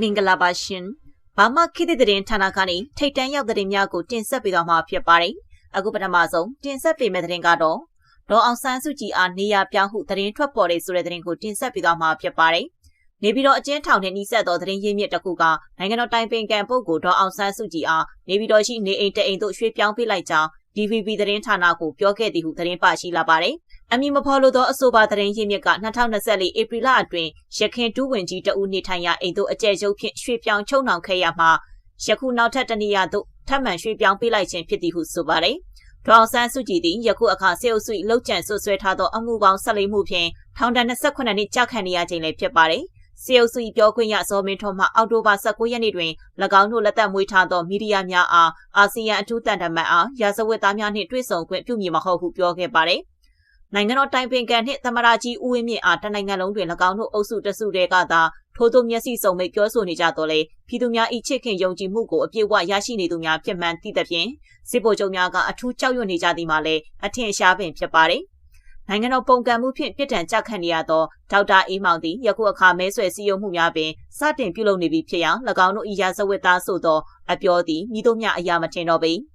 မင်္ဂလာပါရှင်။ဘာမှခေတ်သစ်သတင်းဌာနကနေထိတ်တန့်ရောက်သတင်းများကိုတင်ဆက်ပေးသွားမှာဖြစ်ပါတယ်။အခုပထမဆုံးတင်ဆက်ပေးမယ့်သတင်းကတော့ဒေါ်အောင်ဆန်းစုကြည်အားနေရပြောင်းဟုသတင်းထွက်ပေါ်တဲ့ဆိုတဲ့သတင်းကိုတင်ဆက်ပေးသွားမှာဖြစ်ပါတယ်။နေပြည်တော်အကျဉ်းထောင်နဲ့နှိစက်သောသတင်းရင်းမြစ်တစ်ခုကနိုင်ငံတော်တိုင်ပင်ခံပုဂ္ဂိုလ်ဒေါ်အောင်ဆန်းစုကြည်အားနေပြည်တော်ရှိနေအိမ်တအိမ်သို့ရွှေ့ပြောင်းပေးလိုက်ကြောင်း DVB သတင်းဌာနကိုပြောခဲ့သည်ဟုသတင်းပါရှိလာပါတယ်။ အမည်မဖော်လို့သောအဆိုပါသတင်းရင်းမြစ်က2024ဧပြီလအတွင်းရခင်တူးဝင်ကြီးတဦးနေထိုင်ရာအိမ်သို့အကျယ်ကျုပ်ဖြင့်ရွှေ့ပြောင်းချုံနှောင်ခဲ့ရမှာယခုနောက်ထပ်တနည်းအားသို့ထပ်မံရွှေ့ပြောင်းပေးလိုက်ခြင်းဖြစ်သည်ဟုဆိုပါတယ်။ဒေါအောင်ဆန်းစုကြည်သည်ယခုအခါစေအုပ်စုလှုပ်ကြံဆွဆွဲထားသောအမှုပေါင်း14မှုဖြင့်ထောင်ဒဏ်28နှစ်ကြာခံနေရခြင်းလည်းဖြစ်ပါတယ်။စေအုပ်စုပြောခွင့်ရဇော်မင်းထွန်းမှအောက်တိုဘာ19ရက်နေ့တွင်၎င်းတို့လက်သက်မွေးထားသောမီဒီယာများအားအာဆီယံအထူးတန်တမန်အားရာဇဝတ်သားများနှင့်တွေ့ဆုံခွင့်ပြုမည်မဟုတ်ဟုပြောခဲ့ပါတယ်။ နိုင်ငံတော်တိုင်ပင်ခံနှင့်သမရကြီးဦးဝင်းမြင့်အားတနိုင်ငံလုံးတွင်၎င်းတို့အုပ်စုတစုတည်းကသာထိုးသို့မျက်စိစုံမိတ်ပြောဆိုနေကြတော့လေပြည်သူများဤချစ်ခင်ယုံကြည်မှုကိုအပြည့်အဝရရှိနေသူများဖြစ်မှန်သိသဖြင့်စစ်ဗိုလ်ချုပ်များကအထူးကြောက်ရွံ့နေကြသည်မှာလည်းအထင်ရှားပင်ဖြစ်ပါတယ်။နိုင်ငံတော်ပုံကံမှုဖြင့်ပြစ်ဒဏ်ကြခံနေရသောဒေါက်တာအေးမောင်သည်ယခုအခါမဲဆွယ်စည်းရုံးမှုများပင်စတင်ပြုလုပ်နေပြီဖြစ်ရာ၎င်းတို့ဤရာဇဝတ်သားဆိုသောအပြောသည်မိတို့များအရာမထင်တော့ပေ။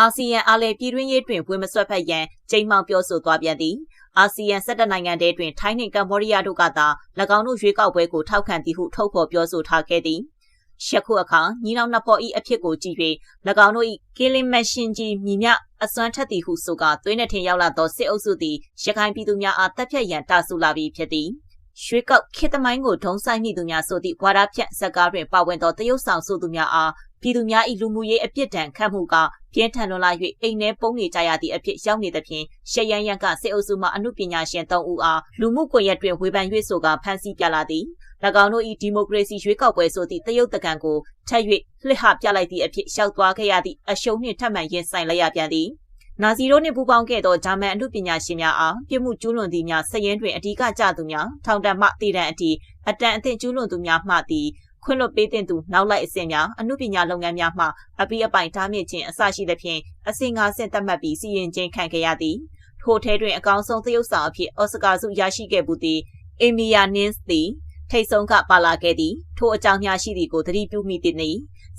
အာဆီယံအားလည်းပြည်တွင်းရေးတွင်ဝင်မဆွတ်ဖက်ရန်ချိန်မှောင်ပြောဆိုသွားပြန်သည်အာဆီယံ၁၇နိုင်ငံတည်းတွင်ထိုင်းနှင့်ကမ္ဘောဒီးယားတို့ကသာ၎င်းတို့ရွေးကောက်ပွဲကိုထောက်ခံသည်ဟုထုတ်ဖော်ပြောဆိုထားခဲ့သည်ရှက်ခုအခါညီနောင်နှစ်ဖော်ဤအဖြစ်ကိုကြည့်၍၎င်းတို့၏ကီလင်မရှင်ကြီးမြမြအစွမ်းထက်သည်ဟုဆိုကသွေးနှထင်ရောက်လာသောစစ်အုပ်စုသည်ရခိုင်ပြည်သူများအားတပ်ဖြတ်ရန်တာဆူလာပြီးဖြစ်သည်ရွှေကောက်ခေတမိုင်းကိုဒုံဆိုင်မိသူများဆိုသည့်ဝါဒဖြန့်ဇက်ကားတွင်ပါဝင်သောတရုတ်ဆောင်ဆိုသူများအား ပြည်သူများ၏လူမှုရေးအပြစ်ဒဏ်ခတ်မှုကပြင်းထန်လွန်လာ၍အိမ်ထဲပုံနေကြရသည့်အဖြစ်ရောက်နေသဖြင့်ရှက်ရန်ရန်ကစစ်အုပ်စုမှအမှုပညာရှင်၃ဦးအားလူမှုကွန်ရက်တွင်ဝေဖန်၍ဆိုကဖမ်းဆီးပြလာသည်၎င်းတို့၏ဒီမိုကရေစီရွေးကောက်ပွဲဆိုသည့်တရုတ်တကန်ကိုထက်၍လှစ်ဟပြလိုက်သည့်အဖြစ်ရှောက်သွားခဲ့ရသည့်အရှုံးနှင့်ထပ်မံရင်ဆိုင်လိုက်ရပြန်သည်နာဇီတို့နှင့်ပူးပေါင်းခဲ့သောဂျာမန်အမှုပညာရှင်များအားပြစ်မှုကျူးလွန်သူများစရင်တွင်အဓိကကြသူများထောင်ဒဏ်မှတည်တံအထိအတန်အသင့်ကျူးလွန်သူများမှသည် ခွင့်လွှတ်ပေးတဲ့သူနောက်လိုက်အဆင့်များအမှုပညာလုပ်ငန်းများမှအပိအပိုင်ဓာမြင့်ခြင်းအစရှိသဖြင့်အဆင့်၅ဆင့်သတ်မှတ်ပြီးစီရင်ခြင်းခံခဲ့ရသည်ထိုထဲတွင်အကောင်းဆုံးသရုပ်ဆောင်အဖြစ်အော်စကာဆုရရှိခဲ့မှုသည်အီမီယာနင်းစ်သည်ထိတ်ဆုံးကပါလာခဲ့သည်ထိုအကြောင်းများရှိသည်ကိုသတိပြုမိသည်နီ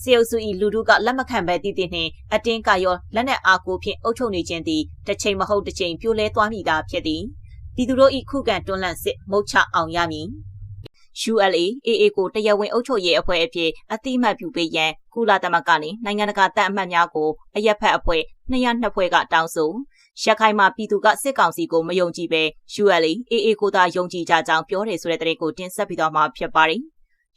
စေအုပ်စု၏လူထုကလက်မခံဘဲတည်တည်နှင့်အတင်းကရောလက်နက်အားကိုဖြင့်အုပ်ချုပ်နေခြင်းသည်တစ်ချိန်မဟုတ်တစ်ချိန်ပြိုလဲသွားမိတာဖြစ်သည်ပြည်သူတို့၏ခုခံတွန်းလှန်စစ်မုတ်ချအောင်ရမည် ULA AA ကိုတရားဝင်အုပ်ချုပ်ရေးအဖွဲ့အဖြစ်အတိအမှတ်ပြုပေးရန်ကုလသမဂ္ဂနှင့်နိုင်ငံတကာတပ်အမတ်များကိုအရက်ဖက်အဖွဲ့202ဖွဲ့ကတောင်းဆိုရခိုင်မှာပြည်သူကစစ်ကောင်စီကိုမယုံကြည်ပဲ ULA AA ကိုသာယုံကြည်ကြကြောင်းပြောတယ်ဆိုတဲ့တဲ့ကိုတင်ဆက်ပြီးတော့မှာဖြစ်ပါတယ်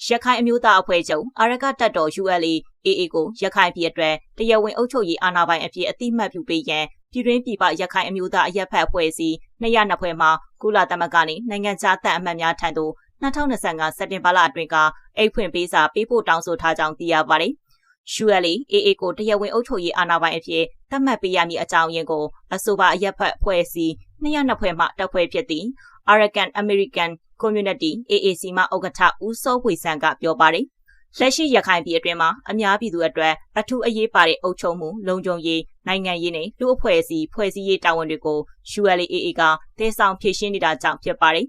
ရခိုင်အမျိုးသားအဖွဲ့ချုပ်အာရကတပ်တော် ULA AA ကိုရခိုင်ပြည်အတွက်တရားဝင်အုပ်ချုပ်ရေးအာဏာပိုင်အဖြစ်အတိအမှတ်ပြုပေးရန်ပြည်တွင်းပြည်ပရခိုင်အမျိုးသားအရက်ဖက်အဖွဲ့အစည်း202ဖွဲ့မှကုလသမဂ္ဂနှင့်နိုင်ငံခြားတပ်အမတ်များထံသို့ 2025စက်တင်ဘာလအတွင်းကအိတ်ဖွင့်ပေးစာပေးပို့တောင်းဆိုထားကြောင်းသိရပါတယ်။ ULA AA ကိုတရားဝင်အုပ်ချုပ်ရေးအာဏာပိုင်အဖြစ်သတ်မှတ်ပေးရမည့်အကြောင်းရင်းကိုအဆိုပါအရက်ဖက်ဖွဲ့စည်း202ဖွဲ့မှတပ်ဖွဲ့ဖြစ်သည့် Arakan American Community AAC မှဥက္ကဋ္ဌဦးစောဝေဆန်းကပြောပါတယ်။လက်ရှိရခိုင်ပြည်အတွင်းမှာအများပြည်သူအတွက်အထူးအရေးပါတဲ့အုပ်ချုပ်မှုလုံခြုံရေးနိုင်ငံရေးနဲ့လူအဖွဲ့အစည်းဖွဲ့စည်းရေးတာဝန်တွေကို ULAA ကတည်ဆောင်ဖြည့်ရှင်းနေတာကြောင့်ဖြစ်ပါတယ်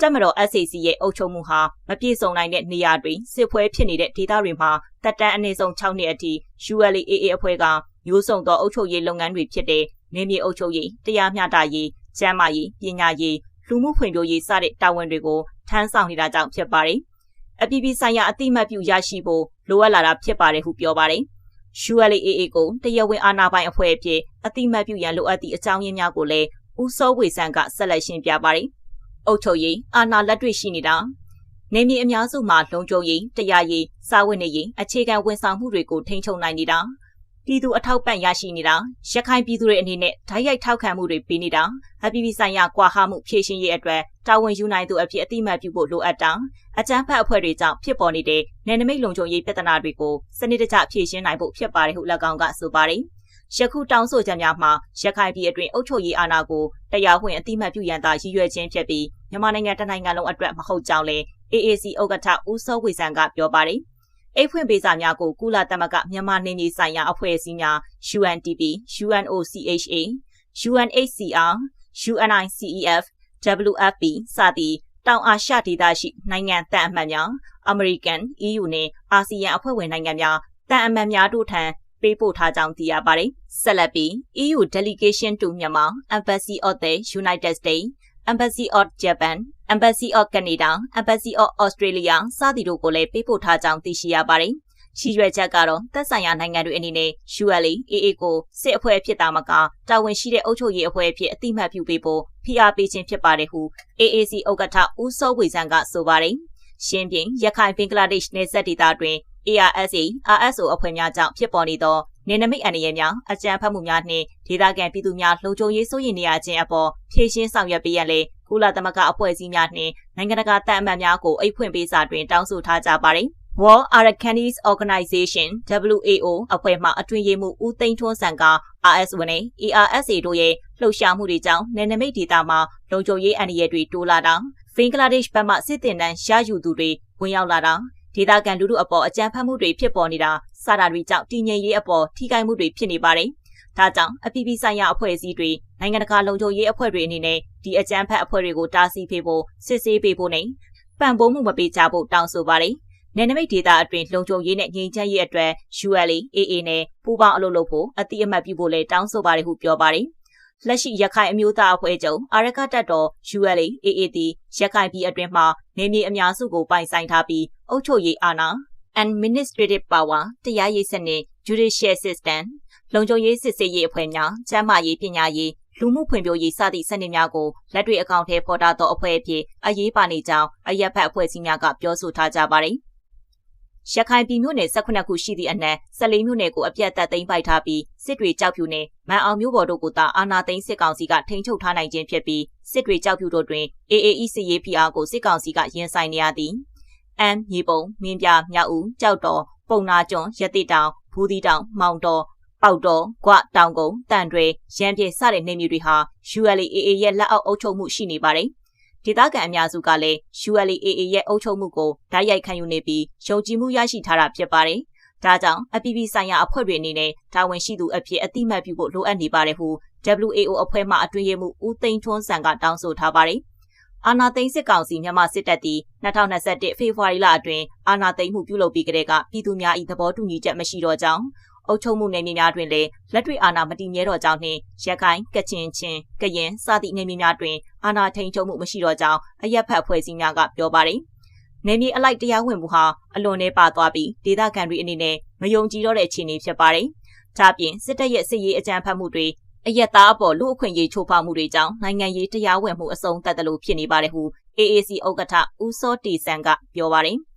တက်မတော် SAC ရဲ့အုပ်ချုပ်မှုဟာမပြည့်စုံနိုင်တဲ့နေရာတွေစစ်ပွဲဖြစ်နေတဲ့ဒေသတွေမှာတက်တန်းအနည်းဆုံး6နှစ်အထိ ULAA အဖွဲ့ကမျိုးစုံသောအုပ်ချုပ်ရေးလုပ်ငန်းတွေဖြစ်တဲ့နေမြေအုပ်ချုပ်ရေးတရားမျှတရေးကျန်းမာရေးပညာရေးလူမှုဖွံ့ဖြိုးရေးစတဲ့တာဝန်တွေကိုထမ်းဆောင်နေတာကြောင့်ဖြစ်ပါတယ်။အပြည်ပြည်ဆိုင်ရာအတိမတ်ပြုရရှိဖို့လိုအပ်လာတာဖြစ်ပါတယ်ဟုပြောပါတယ်။ ULAA ကိုတရားဝင်အာဏာပိုင်အဖွဲ့အဖြစ်အတိမတ်ပြုရန်လိုအပ်သည့်အကြောင်းရင်းများကိုလည်းဦးစောဝေဆန်းကဆက်လက်ရှင်းပြပါတယ်။ အုပ်ချုပ်ရေးအာဏာလက်တွေ့ရှိနေတာနေမြေအများစုမှာလုံခြုံရေးတရားရေးစာဝတ်နေရေးအခြေခံဝန်ဆောင်မှုတွေကိုထိန်းချုပ်နိုင်နေတာပြည်သူအထောက်ပံ့ရရှိနေတာရခိုင်ပြည်သူတွေအနေနဲ့ဓာတ်ရိုက်ထောက်ခံမှုတွေပေးနေတာအပြည်ပြည်ဆိုင်ရာကွာဟမှုဖြည့်ရှင်ရေးအတွက်တာဝန်ယူနိုင်သူအဖြစ်အတိမတ်ပြုဖို့လိုအပ်တာအကြမ်းဖက်အဖွဲ့တွေကြောင့်ဖြစ်ပေါ်နေတဲ့နယ်နိမိတ်လုံခြုံရေးပြဿနာတွေကိုစနစ်တကျဖြည့်ရှင်းနိုင်ဖို့ဖြစ်ပါတယ်ဟု၎င်းကဆိုပါတယ် ယခုတောင်းဆိုချက်များမှာရခိုင်ပြည်အတွင်းအုပ်ချုပ်ရေးအာဏာကိုတရားဝင်အတိမတ်ပြုရန်သာရည်ရွယ်ခြင်းဖြစ်ပြီးမြန်မာနိုင်ငံတနိုင်ငံလုံးအတွက်မဟုတ်ကြောင်းလည်း AAC ဥက္ကဋ္ဌဦးစောဝေဆန်ကပြောပါတယ်။အိတ်ဖွင့်ပေးစာများကိုကုလသမဂ္ဂမြန်မာနေမြေဆိုင်ရာအဖွဲ့အစည်းများ UNDP, UNOCHA, UNHCR, UNICEF, WFP စသည့်တောင်အာရှဒေသရှိနိုင်ငံတန်အမတ်များအမေရိကန် EU နဲ့အာဆီယံအဖွဲ့ဝင်နိုင်ငံများတန်အမတ်များတို့ထံ ပေးပို့ထားကြောင်းသိရပါတယ်။ဆက်လက်ပြီး EU Delegation to Myanmar Embassy of the United States Embassy of Japan Embassy of Canada Embassy of Australia စသည်တို့ကိုလည်းပေးပို့ထားကြောင်းသိရှိရပါတယ်။ရှိရွယ်ချက်ကတော့သက်ဆိုင်ရာနိုင်ငံတွေအနေနဲ့ ULA AA ကိုစစ်အဖွဲ့ဖြစ်တာမကတာဝန်ရှိတဲ့အုပ်ချုပ်ရေးအဖွဲ့အဖြစ်အတိမတ်ပြုပေးဖို့ဖိအားပေးခြင်းဖြစ်ပါတယ်ဟု AAC ဥက္ကဋ္ဌဦးစောဝေဆန်းကဆိုပါတယ်။ရှင်းပြရခိုင်ဘင်္ဂလားဒေ့ရှ်နယ်စပ်ဒေသတွင် ARSA RSO အဖွဲ့များကြောင့်ဖြစ်ပေါ်နေသောနေနမိတ်အန္တရာယ်များအကြမ်းဖက်မှုများနှင့်ဒေသခံပြည်သူများလုံခြုံရေးစိုးရိမ်နေရခြင်းအပေါ်ဖြည့်ရှင်းဆောင်ရွက်ပေးရန်လေကုလသမဂ္ဂအဖွဲ့အစည်းများနှင့်နိုင်ငံတကာတပ်အမတ်များကိုအိတ်ဖွင့်ပေးစာတွင်တောင်းဆိုထားကြပါသည် World Arcanis Organization WAO အဖွဲ့မှအတွင်ရေးမှူးဦးသိန်းထွန်းဆန်က RSO နဲ့ ARSA တို့ရဲ့လှုပ်ရှားမှုတွေကြောင့်နယ်နိမိတ်ဒေသမှာလုံခြုံရေးအန္တရာယ်တွေတိုးလာတာဘင်္ဂလားဒေ့ရှ်ဘက်မှစစ်တင်တန်းရယူသူတွေဝင်ရောက်လာတာ ဒေသခံလူထုအပေါ်အကြမ်းဖက်မှုတွေဖြစ်ပေါ်နေတာစတာတွေကြောင့်တည်ငြိမ်ရေးအပေါ်ထိခိုက်မှုတွေဖြစ်နေပါတယ်။ဒါကြောင့်အပြည်ပြည်ဆိုင်ရာအဖွဲ့အစည်းတွေနိုင်ငံတကာလုံခြုံရေးအဖွဲ့တွေအနေနဲ့ဒီအကြမ်းဖက်အဖွဲ့တွေကိုတားဆီးပေးဖို့စစ်ဆေးပေးဖို့နဲ့ပံ့ပိုးမှုမပေးကြဖို့တောင်းဆိုပါတယ်။နယ်နိမိတ်ဒေသအတွင်းလုံခြုံရေးနဲ့ငြိမ်းချမ်းရေးအတွက် ULA AA နဲ့ပူးပေါင်းအလုပ်လုပ်ဖို့အတိအမှတ်ပြုဖို့လည်းတောင်းဆိုပါတယ်ဟုပြောပါတယ်။ လက်ရှိရခိုင်အမျိုးသားအဖွဲ့ချုပ်အာရကတပ်တော် ULA AAD ရခိုင်ပြည်အတွင်းမှာနေမြေအများစုကိုပိုင်ဆိုင်ထားပြီးအုပ်ချုပ်ရေးအာဏာ administrative power တရားရေးစနစ် judicial system လုံခြုံရေးစစ်ဆေးရေးအဖွဲ့များကျန်းမာရေးပညာရေးလူမှုဖွံ့ဖြိုးရေးစသည့်စနစ်များကိုလက်တွေ့အကောင့်ထဲပေါ်တာသောအဖွဲ့အဖြစ်အရေးပါနေကြောင်းအရက်ဖက်အဖွဲ့အစည်းများကပြောဆိုထားကြပါတယ်။ ရခိုင်ပြည်မြို့နယ်18ခုရှိသည့်အနက်14မြို့နယ်ကိုအပြတ်သက်သိမ်းပိုက်ထားပြီးစစ်တွေကြောက်ဖြူနယ်မန်အောင်မြို့ပေါ်တို့ကိုသာအာဏာသိမ်းစစ်ကောင်စီကထိန်းချုပ်ထားနိုင်ခြင်းဖြစ်ပြီးစစ်တွေကြောက်ဖြူတို့တွင် AAE စစ်ရေး PR ကိုစစ်ကောင်စီကရင်ဆိုင်နေရသည်။အမ်းမြေပုံမင်းပြမြောက်ဦးကြောက်တော်ပုံနာကျွန်းရတိတောင်ဘူးဒီတောင်မောင်တော်ပေါက်တော်၊ကွတောင်ကုန်းတန်တွေရန်ပြေစတဲ့နေမျိုးတွေဟာ ULAA ရဲ့လက်အောက်အုပ်ချုပ်မှုရှိနေပါတယ်။ ဒေသခံအများစုကလည်း ULAA ရဲ့အုပ်ချုပ်မှုကိုဓာတ်ရိုက်ခံယူနေပြီးယုံကြည်မှုရရှိထားတာဖြစ်ပါတယ်။ဒါကြောင့်အပြည်ပြည်ဆိုင်ရာအဖွဲ့တွေအနေနဲ့တာဝန်ရှိသူအဖြစ်အတိမတ်ပြုဖို့လိုအပ်နေပါတယ်ဟု WAO အဖွဲ့မှအတွင်းရေးမှူးဦးသိန်းထွန်းစံကတောင်းဆိုထားပါတယ်။အာဏာသိမ်းစစ်ကောင်စီမြန်မာစစ်တပ်သည်2021ဖေဖော်ဝါရီလအတွင်းအာဏာသိမ်းမှုပြုလုပ်ပြီးကတည်းကပြည်သူများ၏သဘောတူညီချက်မရှိတော့ကြောင်း အုပ်ချုပ်မှုနယ်မြေများတွင်လည်းလက်တွေ့အာဏာမတည်မြဲတော့ကြောင်းနှင့်ရခိုင်ကချင်ချင်းကရင်စသည့်နယ်မြေများတွင်အာဏာထိန်ချုပ်မှုမရှိတော့ကြောင်းအရက်ဖက်အဖွဲ့အစည်းများကပြောပါသည်နယ်မြေအလိုက်တရားဝင်မှုဟာအလွန်နှဲပါသွားပြီးဒေသခံတွေအနေနဲ့မယုံကြည်တော့တဲ့အခြေအနေဖြစ်ပါတယ်။ဒါပြင်စစ်တပ်ရဲ့စစ်ရေးအကြမ်းဖက်မှုတွေအယက်သားအပေါ်လူအခွင့်အရေးချိုးဖောက်မှုတွေကြောင့်နိုင်ငံရေးတရားဝင်မှုအစုံသက်တယ်လို့ဖြစ်နေပါတယ်ဟု AAC ဥက္ကဋ္ဌဦးစောတီဆန်ကပြောပါတယ်။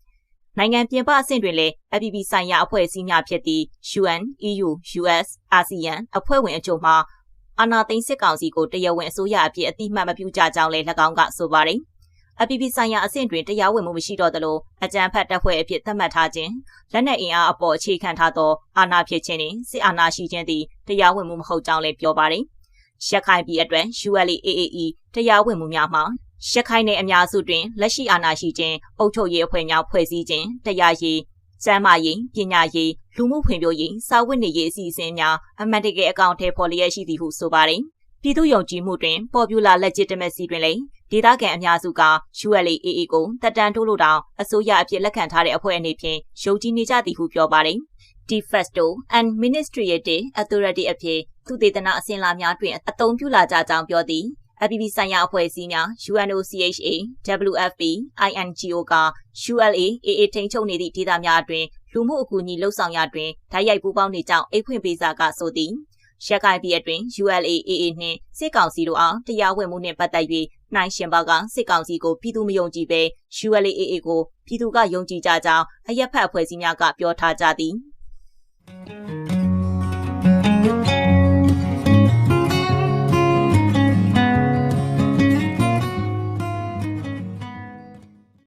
နိုင်ငံပြင်ပအဆင့်တွင်လည်း အပြည်ပြည်ဆိုင်ရာအဖွဲ့အစည်းများဖြစ်သည့် UN, EU, US, ASEAN အဖွဲ့ဝင်အချို့မှအာဏာသိမ်းစစ်ကောင်စီကို တရားဝင်အစိုးရအဖြစ်အတိမတ်မပြုကြကြောင်းလည်း၎င်းကဆိုပါတယ်။အပြည်ပြည်ဆိုင်ရာအဆင့်တွင်တရားဝင်မှုမရှိတော့သလိုအကြမ်းဖက်တပ်ဖွဲ့အဖြစ်သတ်မှတ်ထားခြင်းလက်နက်အင်အားအပေါ်အခြေခံထားသောအာဏာဖြစ်ခြင်းနှင့်စစ်အာဏာရှိခြင်းသည်တရားဝင်မှုမဟုတ်ကြောင်းလည်းပြောပါတယ်။ရခိုင်ပြည်အတွက် ULAAE တရားဝင်မှုများမှာ ရခိုင်နယ်အများစုတွင်လက်ရှိအာဏာရှိခြင်းအုပ်ချုပ်ရေးအဖွဲ့များဖွဲ့စည်းခြင်းတရားရေးကျန်းမာရေးပညာရေးလူမှုဖွံ့ဖြိုးရေးစာဝတ်နေရေးအစီအစဉ်များအမှန်တကယ်အကောင့်ထဲပေါ်လျက်ရှိသည်ဟုဆိုပါတယ်။ပြည်သူ့ယုံကြည်မှုတွင် Popular Legitimacy တွင်လည်းဒေသခံအများစုက ULAA ကိုတက်တန်ထိုးလို့တောင်အစိုးရအဖြစ်လက်ခံထားတဲ့အဖွဲ့အနေဖြင့်ယုံကြည်နေကြသည်ဟုပြောပါတယ်။ De facto and ministerial authority အဖြစ်သူတေသနအစဉ်လာများတွင်အသုံးပြုလာကြကြောင်းပြောသည် အပြည်ပြည်ဆိုင်ရာအဖွဲ့အစည်းများ UNOCHA, WFP, INGO က ULA-AA ထိန်းချုပ်နေသည့်ဒေသများအတွင်လူမှုအကူအညီလှုပ်ဆောင်ရတွင်ဓာတ်ရိုက်ပူးပေါင်းနေကြောင်းအိတ်ဖွင့်ပေးစာကဆိုသည်။ရခိုင်ပြည်အတွင်း ULAAA နှင့်စစ်ကောင်စီတို့အားတရားဝင်မှုနှင့်ပတ်သက်၍နိုင်ရှင်ပါကစစ်ကောင်စီကိုပြည်သူမယုံကြည်ဘဲ ULAAA ကိုပြည်သူကယုံကြည်ကြကြောင်းအရက်ဖက်အဖွဲ့အစည်းများကပြောထားကြသည်။